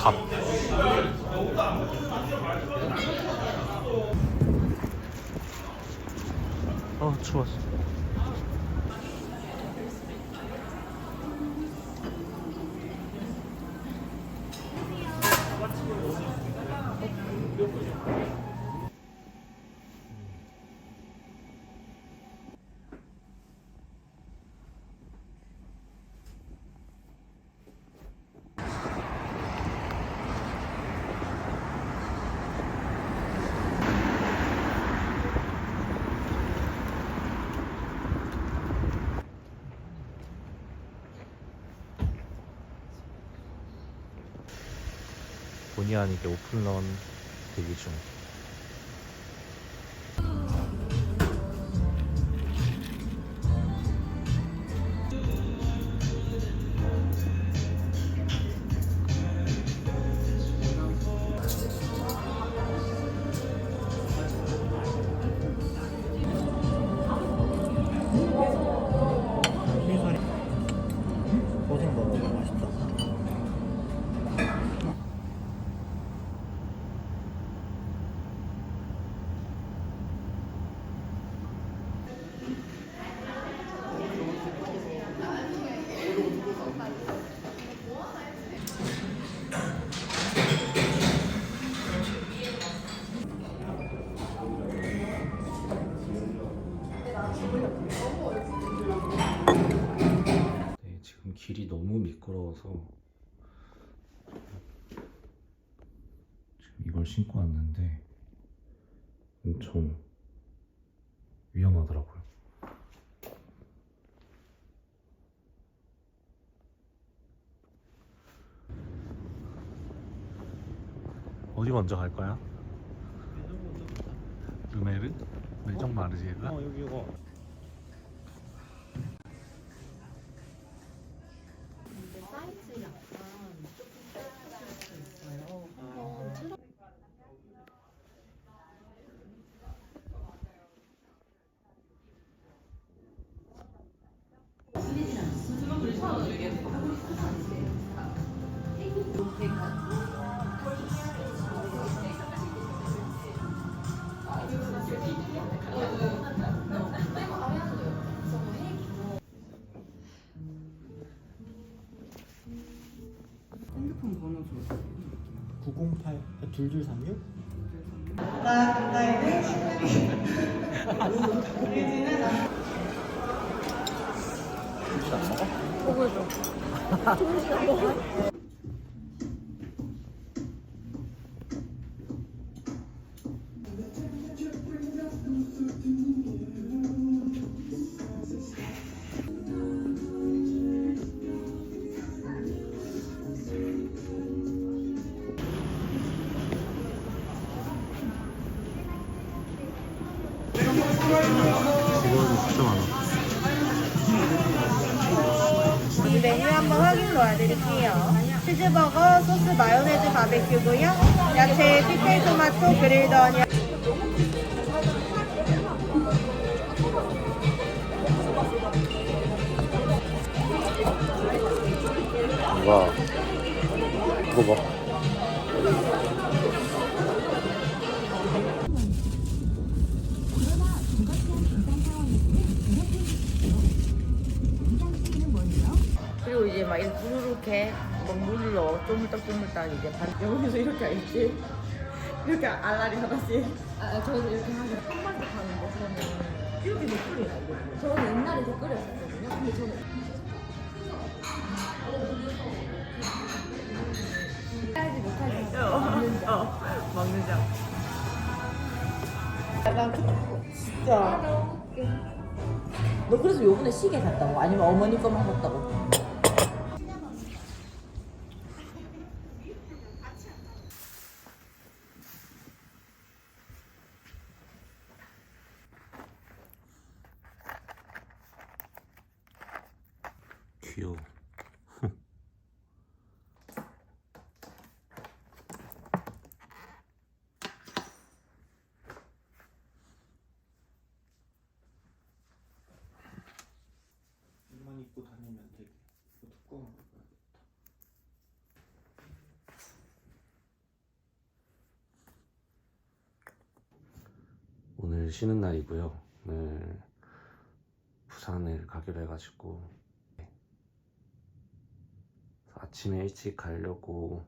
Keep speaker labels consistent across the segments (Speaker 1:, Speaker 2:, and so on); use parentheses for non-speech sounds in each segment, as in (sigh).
Speaker 1: 갑. 어 추웠어. 본의 아니게 오픈런 대기 중. 지금 이걸 신고 왔는데 엄청 위험하더라고요. 어디 먼저 갈까요? 르메르? 메정 마르지에가?
Speaker 2: 어 여기 이거
Speaker 3: 근데 사이즈 약간 조금 작을 수 있어요. 한번 틀어
Speaker 2: 핸드폰 번호 줘. 908 2236?
Speaker 1: 이거는 (laughs)
Speaker 4: 이 메뉴 한번 확인 도와드릴게요. 치즈버거, 소스 마요네즈 바베큐고요. 야채 피클 토마토 그릴드 어니언.
Speaker 1: 와 이거 봐
Speaker 4: 쪼물딱 쪼물딱 이제 반 여기서 이렇게 알지? 이렇게 알라리 하나씩.
Speaker 5: 아, 저는 이렇게 하고 한 번씩 하는데 저는
Speaker 4: 이렇게 목소리 나거든요.
Speaker 5: 저는 옛날에 댓글이었었거든요. 근데 저는 하지 못하지
Speaker 4: 어, 어, 먹는 장. 그- 진짜. 너 그래서 요번에 시계 샀다고? 아니면 어머니 거만 샀다고?
Speaker 1: 귀여워. 오늘 쉬는 날이고요. 오늘 부산을 가기로 해가지고 아침에 일찍 가려고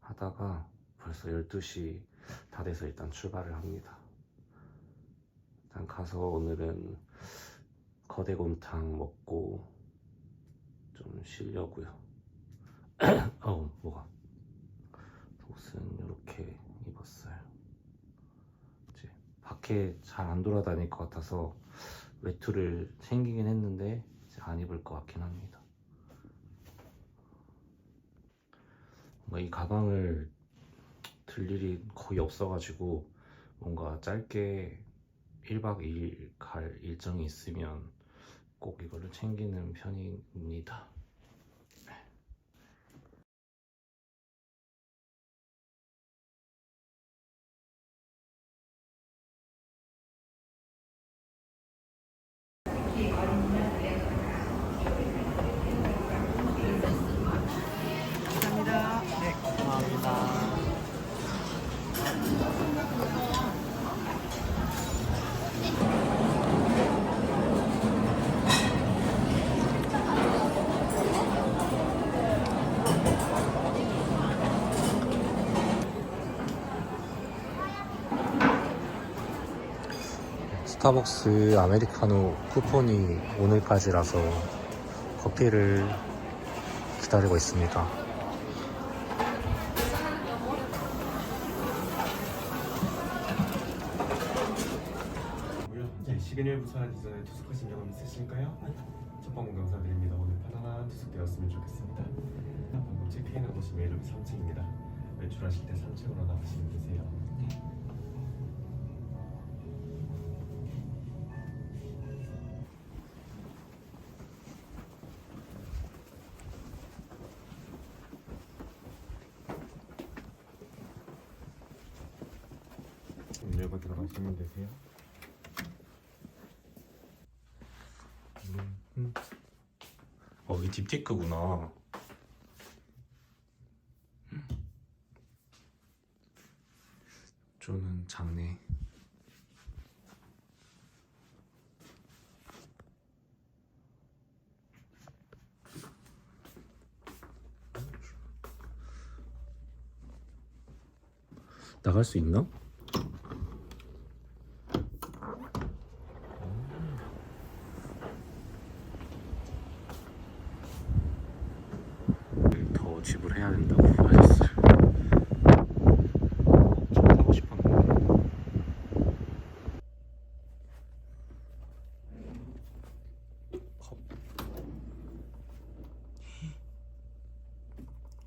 Speaker 1: 하다가 벌써 12시 다 돼서 일단 출발을 합니다. 일단 가서 오늘은 거대곰탕 먹고 좀 쉬려고요. (clears throat) 어우 뭐가 옷은 이렇게 입었어요. 이제 밖에 잘 안 돌아다닐 것 같아서 외투를 챙기긴 했는데 안 입을 것 같긴 합니다. 뭔가 이 가방을 들 일이 거의 없어가지고 뭔가 짧게 1박 2일 갈 일정이 있으면 꼭 이거를 챙기는 편입니다. 스타벅스 아메리카노 쿠폰이 오늘까지라서 커피를 기다리고 있습니다.
Speaker 6: 네, 시그널 부산 이전에 투숙하신 경험 있으실까요? 첫 방문 감사드립니다. 오늘 편안한 투숙 되었으면 좋겠습니다. 방금 체크인한 곳이 메일로비 3층입니다. 외출하실 때 3층으로 나가시면 되세요. 열고 들어가시면 되세요.
Speaker 1: 어, 이 딥티크구나. 저는 작네. 나갈 수 있나? 더 지불해야 된다고 하셨어요. 좀 타고 싶었는데. 컵.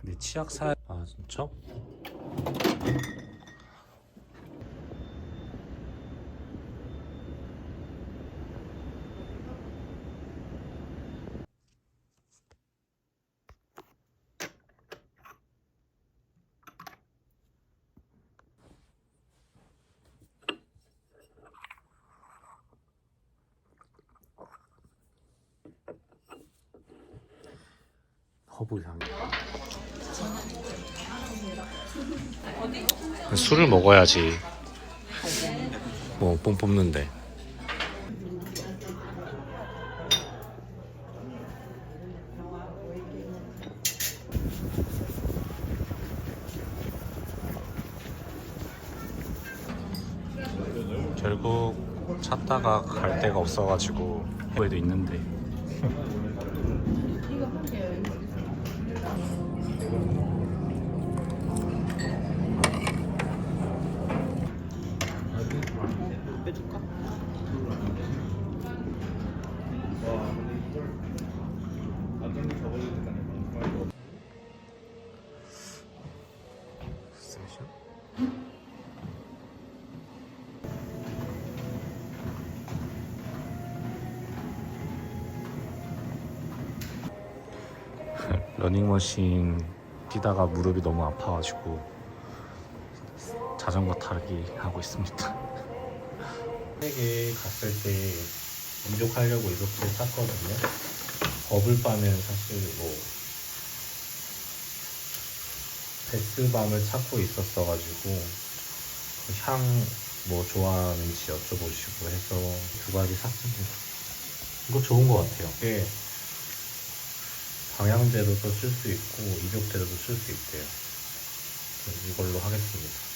Speaker 1: 근데 치약 사. 아 진짜? 허브 향이. 술을 먹어야지. 뭐뽕 뽑는데. 결국 찾다가 갈 데가 없어가지고 해외도 있는데 러닝머신 뛰다가 무릎이 너무 아파가지고 자전거 타기 하고 있습니다. 세계 갔을 때 만족하려고 이렇게 샀거든요. 버블 바는 사실 뭐 베스밤을 찾고 있었어가지고 그향뭐 좋아하는지 여쭤보시고 해서 두 가지 샀습니다. 이거 좋은 것 같아요. 이게 방향제로도 쓸 수 있고 입욕제로도 쓸 수 있대요. 이걸로 하겠습니다.